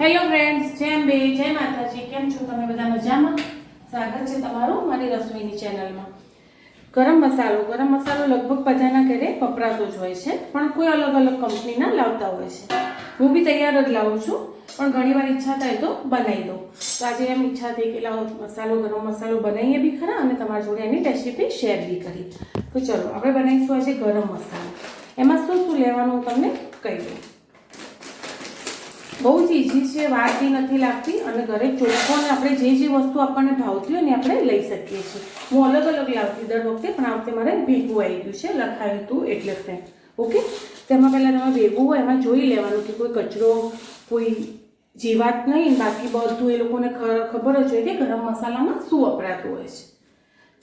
Hello friends જેમ બે જય માતાજી. કેમ છો તમે બધા મજામાં? સ્વાગત છે તમારું મારી રસોઈની ચેનલમાં. ગરમ મસાલો ગરમ મસાલો લગભગ બધાના ઘરે વપરાતો જ હોય છે, પણ કોઈ અલગ અલગ કંપનીના લાવતા હોય છે. હું બી તૈયાર જ લાવું છું, પણ ઘણી વાર ઈચ્છા થાય તો બનાવી દઉં. તો આજે એમ ઈચ્છા થઈ કે લાવો મસાલો, ગરમ મસાલો બનાવીએ બી ખરા અને તમારા જોડે એની રેસીપી શેર બી કરી. તો ચલો, આપણે બનાવીશું આજે ગરમ મસાલો. એમાં શું શું લેવાનું હું તમને કહી દઉં. બહુ જ ઇઝી છે વાર બી નથી લાગતી. અને ઘરે ચોખ્ખો અને આપણે જે જે વસ્તુ આપણને ભાવતી હોય ને આપણે લઈ શકીએ છીએ. હું અલગ અલગ લાવતી દર વખતે, પણ આ વખતે મારે ભેગું આવી ગયું છે, લખાયું હતું એટલે ફ્રેન્ડ ઓકે? તેમાં પહેલાં તમે ભેગું હોય, એમાં જોઈ લેવાનું કે કોઈ કચરો, કોઈ જીવાત નહીં બાકી બધું એ લોકોને ખબર જ હોય કે ગરમ મસાલામાં શું વપરાતું હોય છે.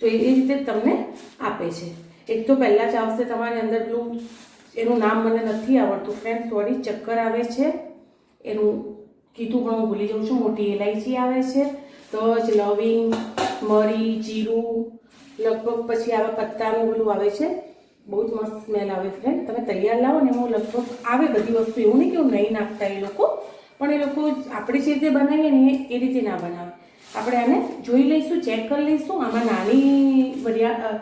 તો એ રીતે તમને આપે છે. એક તો પહેલાં જ આવશે તમારી અંદર બ્લુ, એનું નામ મને નથી આવડતું. ફ્રેન્ડ સોરી ચક્કર આવે છે. એનું કીધું પણ હું ભૂલી જાઉં છું, મોટી ઇલાયચી આવે છે, તજ, લવિંગ, મરી, જીરું, લગભગ પછી આવા પત્તાનું પેલું આવે છે, બહુ જ મસ્ત સ્મેલ આવે ફ્રેન્ડ તમે તૈયાર લાવો ને, એમાં લગભગ આવે બધી વસ્તુ. એવું નહીં કે હું નહીં નાખતા એ લોકો, પણ એ લોકો આપણે જે રીતે બનાવીએ ને, એ રીતે ના બનાવે. આપણે આને જોઈ લઈશું, ચેક કરી લઈશું. આમાં નાની વરિયા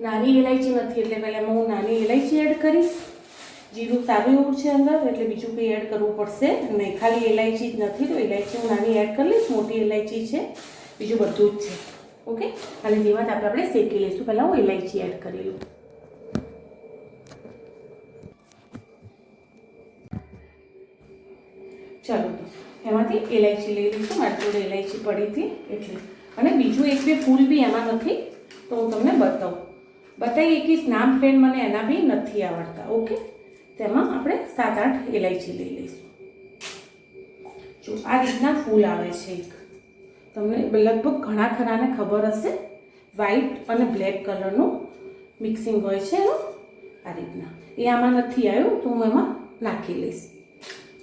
નાની ઇલાયચી નથી, એટલે પહેલાં હું નાની ઇલાયચી એડ કરીશ. જીરું સારું એવું છે અંદર, એટલે બીજું કંઈ એડ કરવું પડશે. નહીં ખાલી ઇલાયચી જ નથી, તો ઇલાયચી હું નાની એડ કરી લઈશ, મોટી ઇલાયચી છે, બીજું બધું જ છે. ઓકે? અને તેમાં આપણે આપણે શેકી લઈશું. પહેલાં હું ઇલાયચી એડ કરી લઉં. ચાલો, એમાંથી ઇલાયચી લઈ લઈશું. મારી જોડે ઇલાયચી પડી હતી, એટલે. અને બીજું એક બે ફૂલ બી એમાં નથી, તો હું તમને બતાવું. બતાવી એકીસ નામ ફ્રેન્ડ મને એના બી નથી આવડતા. ઓકે? તેમાં આપણે સાત આઠ ઇલાયચી લઈ લઈશું. જો આ રીતના ફૂલ આવે છે એક. તમને લગભગ ઘણા ખરાને ખબર હશે વ્હાઈટ અને બ્લેક કલરનું મિક્સિંગ હોય છે એનું. આ રીતના. એ આમાં નથી આવ્યું, તો હું એમાં નાખી લઈશ.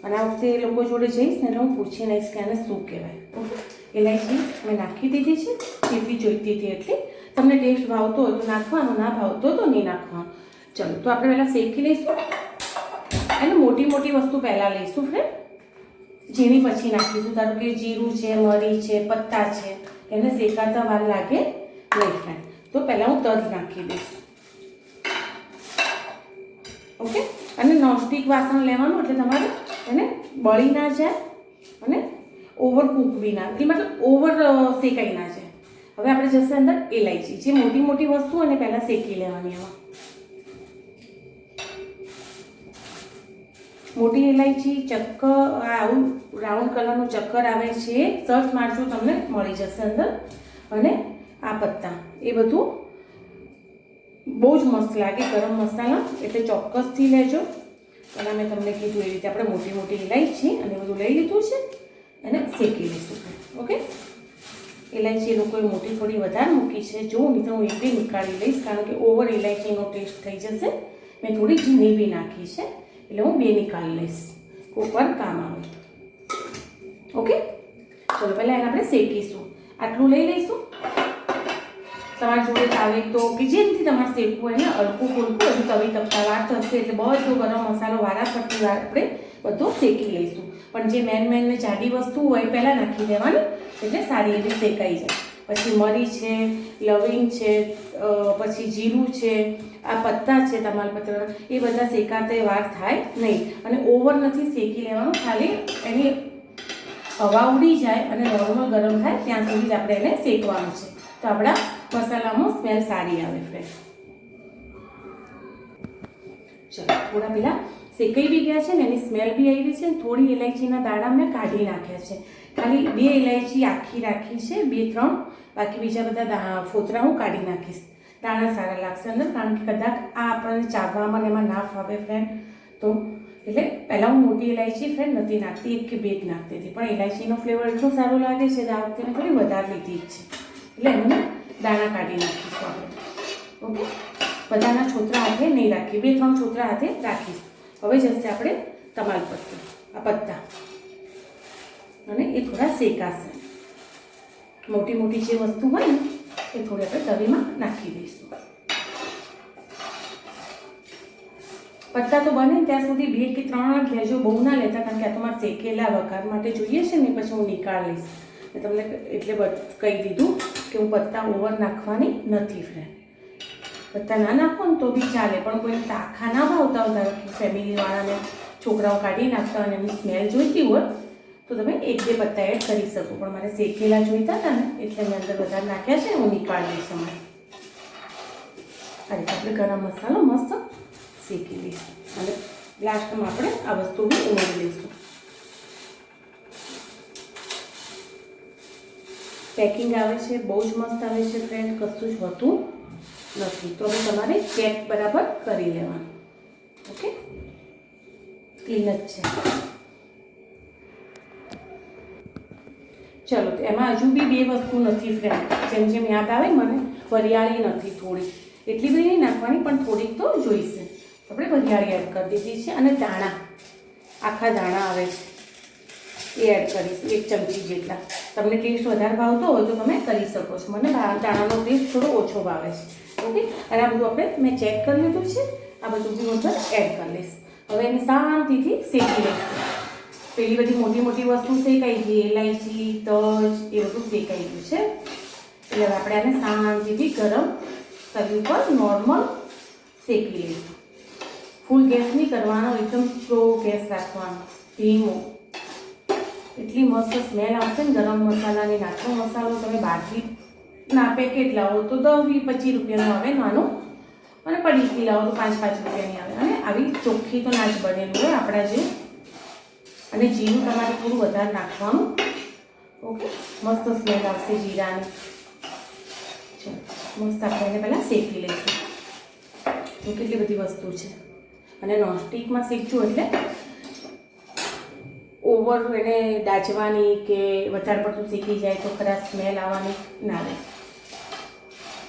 અને આ વખતે એ લોકો જોડે જઈશ ને એટલે હું પૂછી લઈશ કે આને શું કહેવાય. ઇલાયચી મેં નાખી દીધી છે જેટલી જોઈતી હતી એટલી. તમને ટેસ્ટ ભાવતો હોય તો નાખવાનો, ના ભાવતો તો નહીં નાખવાનો. ચલો, તો આપણે પહેલાં શેકી લઈશું. અને મોટી મોટી વસ્તુ પહેલાં લઈશું ફ્રેન્ડ જેની પછી નાખીશું. ધારો કે જીરું છે, મરી છે, પત્તા છે, એને શેકાતા વાર લાગે નહીં ફ્રેન્ડ તો પહેલાં હું તજ નાખી દઈશ. ઓકે? અને નોનસ્ટિક વાસણ લેવાનું એટલે તમારે એને બળી ના જાય અને ઓવર કૂક બી ના એટલે મતલબ ઓવર શેકાઈ ના જાય. હવે આપણે જશે અંદર ઇલાયચી જે મોટી મોટી વસ્તુ અને પહેલાં શેકી લેવાની એમાં. મોટી ઇલાયચી ચક્કર આવું રાઉન્ડ કલરનું ચક્કર આવે છે સર્ચ મારજો, તમને મળી જશે અંદર. અને આ પત્તા, એ બધું બહુ જ મસ્ત લાગે, ગરમ મસાલા, એટલે ચોક્કસથી લેજો. અને મેં તમને કીધું એ રીતે આપણે મોટી મોટી ઇલાયચી અને બધું લઈ લીધું છે અને શેકી લઈશું ઓકે? ઇલાયચી લોકોએ મોટી થોડી વધારે મૂકી છે. જો, નહીં તો હું એ બી નીકાળી લઈશ, કારણ કે ઓવર ઇલાયચીનો ટેસ્ટ થઈ જશે. મેં થોડી ઝીણી બી નાખી છે. એટલે હું બે નીકાળી લઈશ. કુકર કામ આવે ઓકે ચલો, પહેલાં એને આપણે શેકીશું. આટલું લઈ લઈશું. તમારી જોડે તાવે તો કે જેમથી તમારે શેકવું હોય ને, અડકું, ફૂલકું, હજુ તવી તપતા વાર થશે એટલે બધો ગરમ મસાલો વારા ફરતી વાર આપણે બધો શેકી લઈશું. પણ જે મેન મેન ને જાડી વસ્તુ હોય પહેલાં નાખી દેવાની, એટલે સારી રીતે શેકાઈ જાય. પછી મરી છે, લવિંગ છે પછી જીરું છે, આ પત્તા છે તમાલપત્ર એ બધા શેકાતે વાર થાય નહીં. અને ઓવર નથી શેકી લેવાનું, ખાલી એની હવા ઉડી જાય અને નોર્મલ ગરમ થાય ત્યાં સુધી જ આપણે એને શેકવાનું છે. તો આપણા મસાલામાં સ્મેલ સારી આવે ફ્રેન્ડ ચલો, થોડા પહેલાં શેકાઈ બી ગયા છે ને, એની સ્મેલ બી આવી છે ને, થોડી ઇલાયચીના દાણા મેં કાઢી નાખ્યા છે. ખાલી બે ઇલાયચી આખી રાખી છે, બે ત્રણ. બાકી બીજા બધા ફોતરા હું કાઢી નાખીશ. દાણા સારા લાગશે અંદર, કારણ કે કદાચ આ આપણને ચાવવામાં એમાં ના ફાવે ફ્રેન્ડ તો એટલે પહેલાં હું મોટી ઇલાયચી ફ્રેન્ડ નથી નાખતી, એક કે બે જ નાખતી હતી. પણ ઇલાયચીનો ફ્લેવર એટલો સારો લાગે છે આ વખતે મેં થોડી વધારે લીધી જ છે. એટલે એમને દાણા કાઢી નાખીશું આપણે ઓકે? બધાના છોતરા હાથે નહીં રાખીએ. બે, ત્રણ છોતરા હાથે રાખીશ. હવે જશે આપણે તમાલપત્ર આ પત્તા. અને એ થોડા શેકાશે મોટી મોટી જે વસ્તુ હોય ને, એ થોડી આપણે તવીમાં નાખી દઈશું. પત્તા તો બને ત્યાં સુધી બે કે ત્રણ લેજો, બહુ ના લેતા, કારણ કે આ તો મારે શેકેલા, વઘાર માટે જોઈએ છે ને પછી હું નિકાળ લઈશ મેં તમને એટલે કહી દીધું કે હું પત્તા ઓવર નાખવાની નથી ફ્રેન્ડ પત્તા ના નાખો ને તો બી ચાલે, પણ કોઈ તાખા ના ભાવતા હોય, ધારો કે ફેમિલીવાળાને છોકરાઓ કાઢી નાખતા અને એમની સ્મેલ જોઈતી હોય તો તમે એક બે પત્તા એડ કરી શકો. પણ મારે શેકેલા જોઈતા હતા ને, એટલે મેં અંદર બધા નાખ્યા છે, હું નીકાળી લઈશ અમારે આ રીતે આપણે ગરમ મસાલો મસ્ત શેકી લઈશું. અને લાસ્ટમાં આપણે આ વસ્તુ બી ઉમેરી લઈશું. પેકિંગ આવે છે, બહુ જ મસ્ત આવે છે ફ્રેન્ડ કશું જ હોતું નથી. તો હવે તમારે ચેક બરાબર કરી લેવાનું. ઓકે? ક્લીન જ છે. ચલો એમાં હજુ બી બે વસ્તુ નથી ફ્રેન્ડ જેમ જેમ યાદ આવે મને, વરિયાળી નથી થોડી. એટલી બધી નહીં નાખવાની, પણ થોડીક તો જોઈશે. આપણે વરિયાળી એડ કરી દીધી છે અને દાણા. આખા દાણા આવે છે એ એડ કરીશ, એક ચમચી જેટલા. તમને ટેસ્ટ વધારે ભાવતો હોય તો તમે કરી શકો છો. મને દાણાનો ટેસ્ટ થોડો ઓછો ભાવે છે. ઓકે અને આ બધું આપણે મેં ચેક કરી લીધું છે. આ બધું હું એડ કરી લઈશ. હવે એને શાંતિથી શેકી લઈશું. પેલી બધી મોટી મોટી વસ્તુ શેકાઈ ગઈ એલાયચી, તજ, એ બધું શેકાઈ ગયું છે? એટલે હવે આપણે આને શાંતિથી ગરમ તવી ઉપર નોર્મલ શેકી લઈશું. ફૂલ ગેસ નહીં કરવાનો, એકદમ સ્લો ગેસ રાખવાનો. ધીમો. એટલી મસ્ત સ્મેલ આવશે ને ગરમ મસાલાની. નાખો મસાલો, તમે બહારથી ના પેકેટ લાવો તો દસ, વીસ, પચીસ રૂપિયાનો આવે નાનો. અને પડીકી લાવો તો પાંચ પાંચ રૂપિયાની આવે. અને આવી ચોખ્ખી તો ના જ બનેલું હોય આપણા જે અને જીરું તમારે થોડું વધારે નાખવાનું. ઓકે? મસ્ત સ્મેલ આવશે જીરાની. ચાલો, મસ્ત આપણે પહેલાં શેકી લઈશું. તો કેટલી બધી વસ્તુ છે. અને નોનસ્ટિકમાં શેકજો એટલે ઓવર એને દાજવાની કે વધારે પડતું શેકી જાય તો ખરા સ્મેલ આવવાની ના રહે.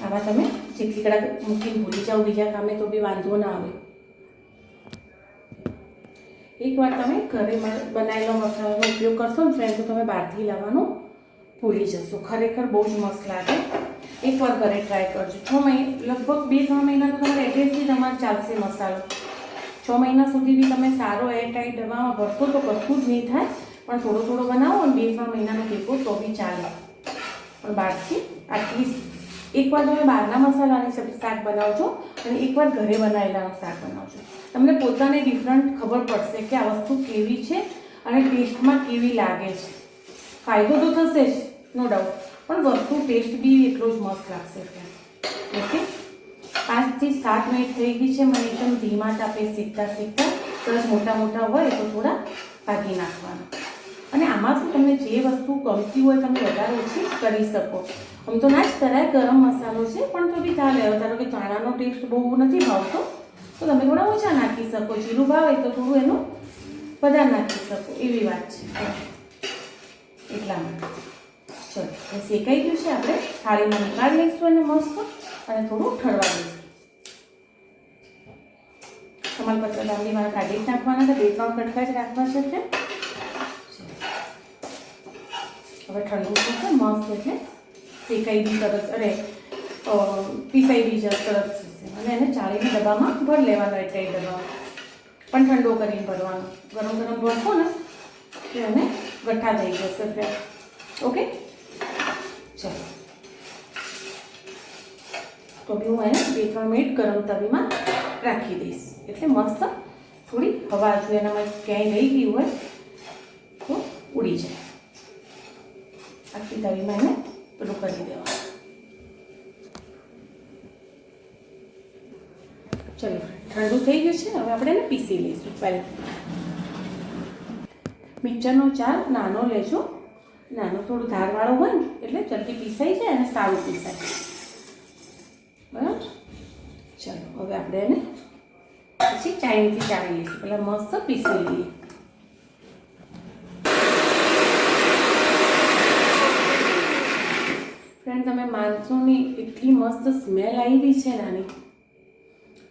આમાં તમે જેટલી કડાક મૂકીને ભૂલી જાઓ, બીજા કામે તો બી વાંધો ના આવે. એકવાર તમે ઘરે બનાવેલો મસાલાનો ઉપયોગ કરશો ને ફ્રેન્ડ તો તમે બહારથી લાવવાનું ભૂલી જશો. ખરેખર બહુ જ મસ્ત લાગે. એકવાર ઘરે ટ્રાય કરજો. છ મહિના લગભગ બે ત્રણ મહિના તો તમારે એડ્રેસથી તમારે ચાલશે મસાલો. છ મહિના સુધી બી તમે સારો એરટાઈટ ડબ્બામાં ભરશો તો કશું જ નહીં થાય. પણ થોડો થોડો બનાવો અને બે ત્રણ મહિનાનો કેકો તો બી ચાલે. પણ બહારથી આટલી એકવાર તમે બહારના મસાલાની શાક બનાવજો અને એકવાર ઘરે બનાવેલા શાક બનાવજો. તમને પોતાને ડિફરન્ટ ખબર પડશે કે આ વસ્તુ કેવી છે અને ટેસ્ટમાં કેવી લાગે છે. ફાયદો તો થશે જ નો ડાઉટ પણ વસ્તુ ટેસ્ટ બી એટલો જ મસ્ત લાગશે ઓકે પાંચથી સાત મિનિટ થઈ ગઈ છે, મને એકદમ ધીમા તાપે શીખતા શીખતા પ્લસ મોટા મોટા હોય તો થોડા ભાગી નાખવાના. અને આમાં શું તમને જે વસ્તુ ગમતી હોય તમે વધારે ઓછી કરી શકો. આમ તો ના જ કરાય, ગરમ મસાલો છે, પણ તો બી ચાલે. ધારો કે ધાણાનો ટેસ્ટ બહુ નથી ભાવતો, તો તમે થોડા ઓછા નાખી શકો. જીરું ભાવે તો થોડું એનું વધારે નાખી શકો. એવી વાત છે. એટલા માટે ચલો શેકાઈ ગયું છે આપણે. થાળીમાં નીકાળી લઈશું અને મસ્ત અને થોડું ઠરવા દઈશું. તમાલપત્ર મારા કાઢી જ નાખવાના છે બે ત્રણ કટકા જ રાખવા છે એટલે હવે ઠંડુ થશે મસ્ત એટલે શેકાઈ બી સરસ અરે પીસાઈ બી સરસ થશે. અને એને ચાળીને ડબ્બામાં ભર લેવાના એટલે ડબ્બામાં પણ ઠંડો કરીને ભરવાનો. ગરમ ગરમ ભરશો ને, તો એને ગઠ્ઠા થઈ જશે એટલે ઓકે? ચાલો. તો બી હું એને બે ત્રણ મિનિટ ગરમ તવીમાં રાખી દઈશ. એટલે મસ્ત થોડી હવા જો એનામાં ક્યાંય રહી ગઈ હોય, તો ઉડી જાય. આખી દાળીમાં એને પેલું કરી દેવાનું. ચલો, ઠંડુ થઈ ગયું છે, હવે આપણે એને પીસી લઈશું પહેલાં. મિક્સરનો ચાર નાનો લેજો. નાનો થોડું ધારવાળો હોય ને, એટલે જલ્દી પીસાઈ જાય અને સારું પીસાય. બરાબર? ચાલો, હવે આપણે એને પછી ચાઈનીથી ચાવી લઈશું. પહેલાં મસ્ત પીસી લઈએ. ફ્રેન્ડ તમે માનશો નહીં એટલી મસ્ત સ્મેલ આવી છે નાની.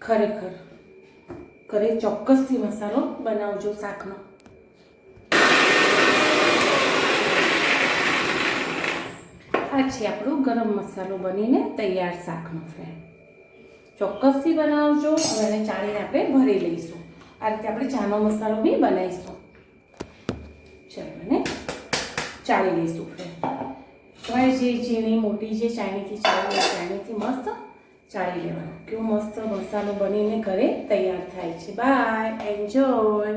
ખરેખર. ઘરે ચોક્કસથી મસાલો બનાવજો શાકનો. આ છે આપણો ગરમ મસાલો બનીને તૈયાર શાકનો ફ્રેન્ડ ચોક્કસથી બનાવજો, હવે એને ચાળીને આપણે ભરી લઈશું. આ રીતે આપણે ચાનો મસાલો બી બનાવીશું. ચાલો અને ચાળી લઈશું ફ્રેન્ડ તમારે જે ઝીણી મોટી જે ચાણીથી ચાળી ચાણીથી મસ્ત ચાળી લેવાનું. કેવો મસ્ત મસાલો બનીને ઘરે તૈયાર થાય છે. By enjoy